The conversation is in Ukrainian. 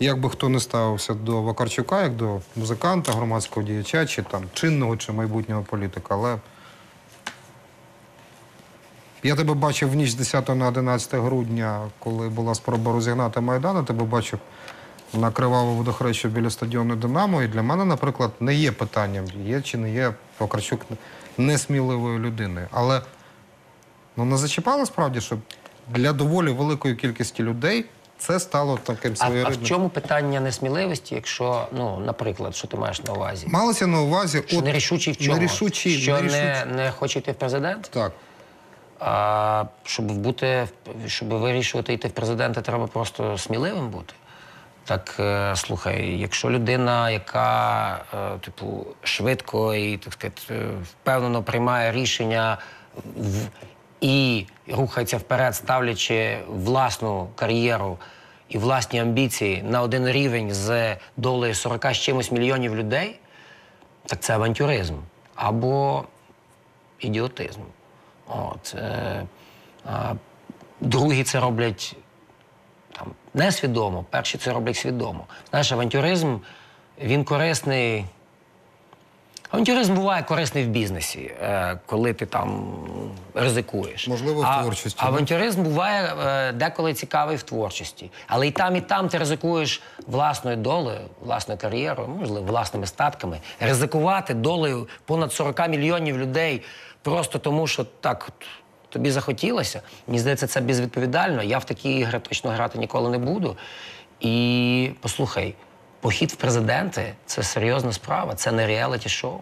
як би хто не ставився до Вакарчука, як до музиканта, громадського діяча, чи там чинного, чи майбутнього політика, але я тебе бачив в ніч з 10 на 11 грудня, коли була спроба розігнати Майдан, я тебе бачив на криваву водохрещу біля стадіону Динамо. І для мене, наприклад, не є питанням, є чи не є Вакарчук несміливою людиною. Але ну, не зачіпало справді, що для доволі великої кількості людей це стало таким А, а в чому питання несміливості, якщо, ну, наприклад, що ти маєш на увазі? Малося на увазі. Що нерішучий в чому? Нерішучий, що нерішучий. Не, не хоче йти в президент? Так. А щоб бути, щоб вирішувати йти в президенти, треба просто сміливим бути. Так е, слухай, якщо людина, яка е, типу швидко і так сказати, е, впевнено приймає рішення в, і рухається вперед, ставлячи власну кар'єру і власні амбіції на один рівень з долею 40 з чимось мільйонів людей, так це авантюризм або ідіотизм. От, е, а, другі це роблять там, несвідомо, перші це роблять свідомо. Знаєш, авантюризм він корисний. Авантюризм буває корисний в бізнесі, е, коли ти там ризикуєш. Можливо, в творчості, да? Авантюризм буває е, деколи цікавий в творчості. Але і там, і там ти ризикуєш власною долею, власною кар'єрою, можливо, власними статками. Ризикувати долею понад 40 мільйонів людей просто тому, що так тобі захотілося. Мені здається, це безвідповідально. Я в такі ігри точно грати ніколи не буду. І послухай, похід в президенти це серйозна справа, це не реаліті-шоу.